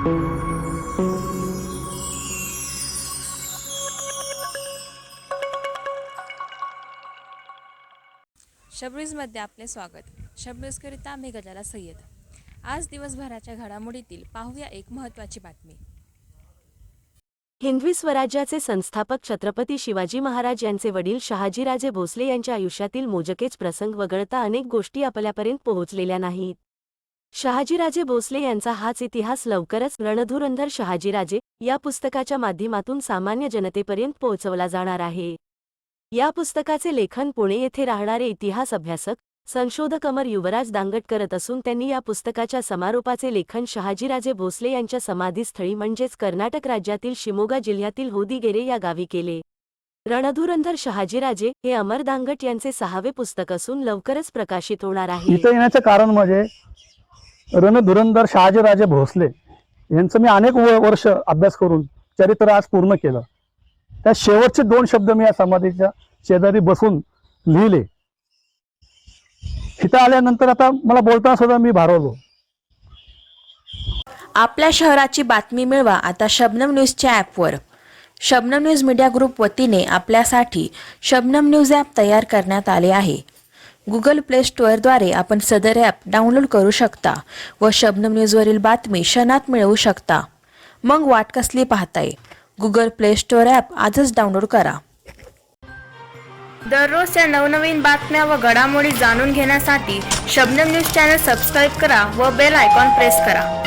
शब्रिजमध्ये आपले स्वागत. शब्रिजकरिता मेघजाला सय्यद. आज दिवसभराच्या घडामोडीतील पाहूया एक महत्त्वाची बातमी. हिंदवी स्वराज्याचे संस्थापक छत्रपती शिवाजी महाराज यांचे वडील शहाजीराजे भोसले यांच्या आयुष्यातील मोजकेच प्रसंग वगळता अनेक गोष्टी आपल्यापर्यंत पोहोचलेल्या नाहीत. शहाजीराजे भोसले यांचा हाच इतिहास लवकरच रणधुरंधर शहाजीराजे या पुस्तकाच्या माध्यमातून सामान्य जनतेपर्यंत पोहोचवला जाणार आहे. या पुस्तकाचे लेखन पुणे येथे राहणारे इतिहास अभ्यासक संशोधक अमर युवराज दांगट करत असून त्यांनी या पुस्तकाच्या समारोपाचे लेखन शहाजीराजे भोसले यांच्या समाधीस्थळी म्हणजेच कर्नाटक राज्यातील शिमोगा जिल्ह्यातील होदिगेरे या गावी केले. रणधुरंधर शहाजीराजे हे अमर दांगट यांचे सहावे पुस्तक असून लवकरच प्रकाशित होणार आहे. इथं येण्याचं कारण म्हणजे रणधुरंधर शहाजीराजे भोसले यांचं मी अनेक व- वर्ष अभ्यास करून चरित्र आज पूर्ण केलं. त्या शेवटचे दोन शब्द मी या समाधीच्या शेजारी बसून लिहिले. इथं आल्यानंतर आता मला बोलताना सुद्धा मी भारवलो. आपल्या शहराची बातमी मिळवा आता शबनम न्यूजच्या ॲपवर. शबनम न्यूज मीडिया ग्रुप वतीने आपल्यासाठी शबनम न्यूज ॲप तयार करण्यात आले आहे. गुगल प्ले स्टोअरद्वारे आपण सदर ॲप डाउनलोड करू शकता व शबनम न्यूजवरील बातमी क्षणात मिळवू शकता. मग वाट कसली पाहताय? गुगल प्ले स्टोअर ॲप आजच डाउनलोड करा. दररोजच्या नवनवीन बातम्या व घडामोडी जाणून घेण्यासाठी शबनम न्यूज चॅनल सबस्क्राईब करा व बेल आयकॉन प्रेस करा.